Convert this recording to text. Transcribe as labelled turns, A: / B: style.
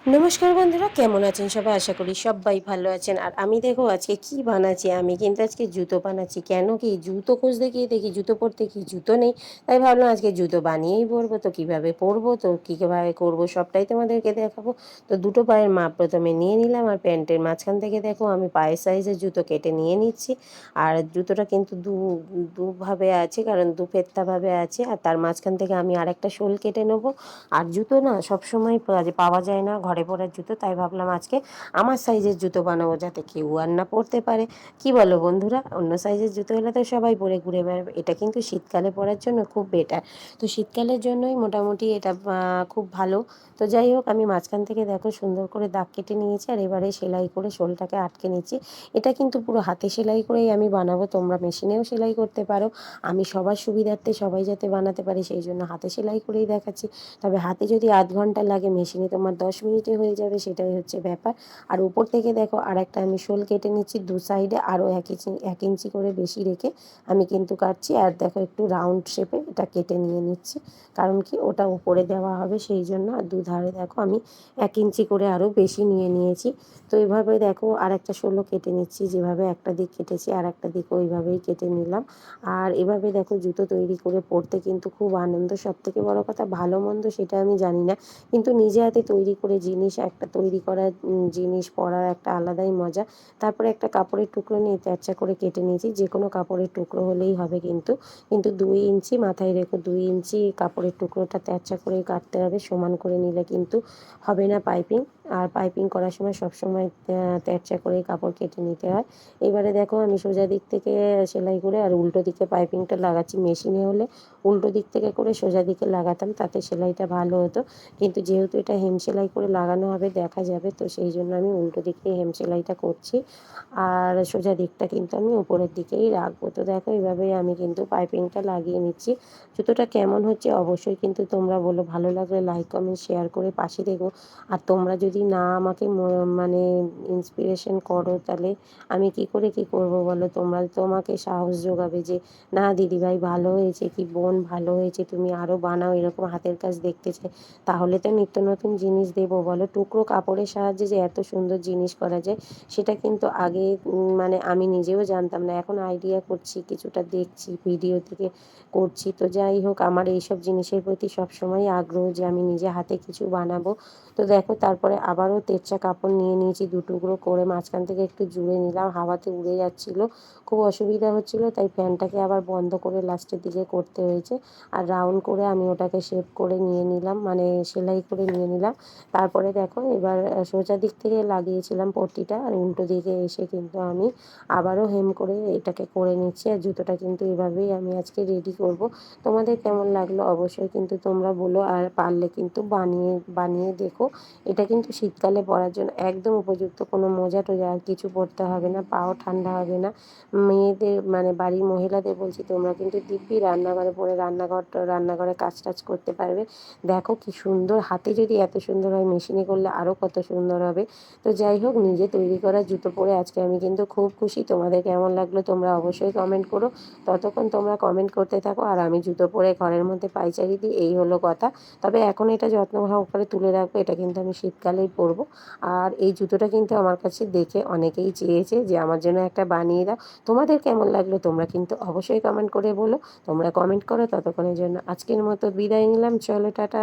A: নমস্কার বন্ধুরা, কেমন আছেন সবাই? আশা করি সবাই ভালো আছেন। আর আমি দেখো আজকে কি বানাচ্ছি? আমি কিন্তু আজকে জুতো বানাচ্ছি। কেন কি জুতো খুঁজতে গিয়ে দেখি জুতো পরতে কি জুতো নেই? তাই ভাবলাম আজকে জুতো বানিয়েই পরবো। তো কীভাবে পরবো? তো কীভাবে করব? সবটাই তোমাদেরকে দেখাবো। তো দুটো পায়ের মাপ প্রথমে নিয়ে নিলাম আর প্যান্টের মাঝখান থেকে দেখো আমি পায়ের সাইজের জুতো কেটে নিয়ে নিচ্ছি। আর জুতোটা কিন্তু দু, দুভাবে আছে, কারণ দু ফেত্তাভাবে আছে। আর তার মাঝখান থেকে আমি আরেকটা শোল কেটে নেব। আর জুতো না সবসময় পাওয়া যায় না ঘরে পরার জুতো, তাই ভাবলাম আজকে আমার সাইজের জুতো বানাবো যাতে কেউ আর না পরতে পারে। কি বলো বন্ধুরা? অন্য সাইজের জুতো হলে তো সবাই পরে ঘুরে বেড়াবে। এটা কিন্তু শীতকালে পরার জন্য খুব বেটার তো শীতকালের জন্যই মোটামুটি এটা খুব ভালো। তো যাই হোক, আমি মাঝখান থেকে দেখো সুন্দর করে দাগ কেটে নিয়েছি আর এবারে সেলাই করে শোলটাকে আটকে নিচ্ছি। এটা কিন্তু পুরো হাতে সেলাই করেই আমি বানাবো। তোমরা মেশিনেও সেলাই করতে পারো। আমি সবার সুবিধার্থে সবাই যাতে বানাতে পারে, সেই জন্য হাতে সেলাই করেই দেখাচ্ছি। তবে হাতে যদি আধ ঘণ্টা লাগে, মেশিনে তোমার দশ মিনিটে হয়ে যাবে, সেটাই হচ্ছে ব্যাপার। আর উপর থেকে দেখো আর একটা আমি শোল কেটে নিচ্ছি, দু সাইডে আরও এক ইঞ্চি এক ইঞ্চি করে বেশি রেখে আমি কিন্তু কাটছি। আর দেখো একটু রাউন্ড শেপে এটা কেটে নিয়ে নিচ্ছি, কারণ কি ওটা উপরে দেওয়া হবে সেই জন্য। আর দুধারে দেখো আমি এক ইঞ্চি করে আরও বেশি নিয়ে নিয়েছি। তো এভাবে দেখো আর একটা শোলও কেটে নিচ্ছি, যেভাবে একটা দিক কেটেছি আর একটা দিক ওইভাবেই কেটে নিলাম। আর এভাবে দেখো জুতো তৈরি করে পরতে কিন্তু খুব আনন্দ। সব থেকে বড়ো কথা ভালো মন্দ সেটা আমি জানি না। কিন্তু নিজে হাতে তৈরি করে জিনিস, একটা তৈরি করা জিনিস পরার একটা আলাদাই মজা। তারপরে একটা কাপড়ের টুকরো নিয়ে তেরচা করে কেটে নিয়েছি। যে কোনো কাপড়ের টুকরো হলেই হবে কিন্তু। কিন্তু দুই ইঞ্চি মাথায় রেখো, দুই ইঞ্চি কাপড়ের টুকরোটা তেরচা করে কাটতে হবে। সমান করে নিলে কিন্তু হবে না পাইপিং। আর পাইপিং করার সময় সবসময় তেরচা করে কাপড় কেটে নিতে হয়। এবারে দেখো আমি সোজা দিক থেকে সেলাই করে আর উল্টো দিকে পাইপিংটা লাগাচ্ছি। মেশিনে হলে উল্টো দিক থেকে করে সোজা দিকে লাগাতাম, তাতে সেলাইটা ভালো হতো। কিন্তু যেহেতু এটা হেম সেলাই করে লাগানো হবে, দেখা যাবে, তো সেই জন্য আমি উল্টো দিকে হেম সেলাইটা করছি। আর সোজা দিকটা কিন্তু আমি উপরের দিকেই রাখব। তো দেখো এইভাবেই আমি কিন্তু পাইপিংটা লাগিয়ে নিচ্ছি। জুতোটা কেমন হচ্ছে অবশ্যই কিন্তু তোমরা বলো। ভালো লাগলে লাইক কমেন্ট শেয়ার করে পাশে দেখো আর তোমরা যদি না আমাকে মানে ইন্সপিরেশন করো, তাহলে আমি কি করে কি করব বলো? তোমরা তোমাকে সাহস যোগাবে যে, না দিদিভাই ভালো হয়েছে কি বোন? ভালো হয়েছে, তুমি আরও বানাও, এরকম হাতের কাজ দেখতে চাই। তাহলে তো নিত্য নতুন জিনিস দেবো বলো। টুকরো কাপড়ের সাহায্যে যে এত সুন্দর জিনিস করা যায়, সেটা কিন্তু আগে মানে আমি নিজেও জানতাম না। এখন আইডিয়া করছি, কিছুটা দেখছি ভিডিও থেকে করছি। তো যাই হোক, আমার এইসব জিনিসের প্রতি সবসময় আগ্রহ যে আমি নিজে হাতে কিছু বানাবো। তো দেখো, তারপরে আবারও তেরচা কাপড় নিয়ে নিয়েছি দু টুকরো করে। মাঝখান থেকে একটু জুড়ে নিলাম, হাওয়াতে উড়ে যাচ্ছিল। খুব অসুবিধা হচ্ছিল, তাই ফ্যানটাকে আবার বন্ধ করে লাস্টের দিকে করতে হয়েছে। আর রাউন্ড করে আমি ওটাকে শেপ করে নিয়ে নিলাম মানে সেলাই করে নিয়ে নিলাম। তারপরে দেখো, এবার সোজা দিক থেকে লাগিয়েছিলাম পট্টিটা, আর উল্টো দিকে এসে কিন্তু আমি আবারও হেম করে এটাকে করে নিচ্ছি। আর জুতোটা কিন্তু এভাবেই আমি আজকে রেডি করব। তোমাদের কেমন লাগল অবশ্যই কিন্তু তোমরা বলো, আর পারলে কিন্তু বানিয়ে বানিয়ে দেখো। এটা কিন্তু শীতকালে পরার জন্য একদম উপযুক্ত কোনো মোজা টোজা আর কিছু পরতে হবে না, পাও ঠান্ডা হবে না। মেয়েদের মানে বাড়ির মহিলাদের বলছি, তোমরা কিন্তু দিব্যি রান্নাঘরে পরে রান্নাঘর রান্নাঘরে কাজ টাজ করতে পারবে। দেখো কি সুন্দর, হাতে যদি এত সুন্দর হয় মেশিনে করলে আরও কত সুন্দর হবে। তো যাই হোক, নিজে তৈরি করা জুতো পরে আজকে আমি কিন্তু খুব খুশি। তোমাদের কেমন লাগল তোমরা অবশ্যই কমেন্ট করো। ততক্ষণ তোমরা কমেন্ট করতে থাকো আর আমি জুতো পরে ঘরের মধ্যে পাইচারি দিই, এই হলো কথা। তবে এখন এটা যত্ন সহকারে তুলে রাখব, এটা কিন্তু আমি শীতকালেই পরবো। আর এই জুতোটা কিন্তু আমার কাছে দেখে অনেকেই চেয়েছে যে, আমার জন্য একটা বানিয়ে দাও। তোমাদের কেমন লাগল তোমরা কিন্তু অবশ্যই কমেন্ট করে বলো। তোমরা কমেন্ট করো, ততক্ষণের জন্য আজকের মতো বিদায় নিলাম। চলো, টাটা।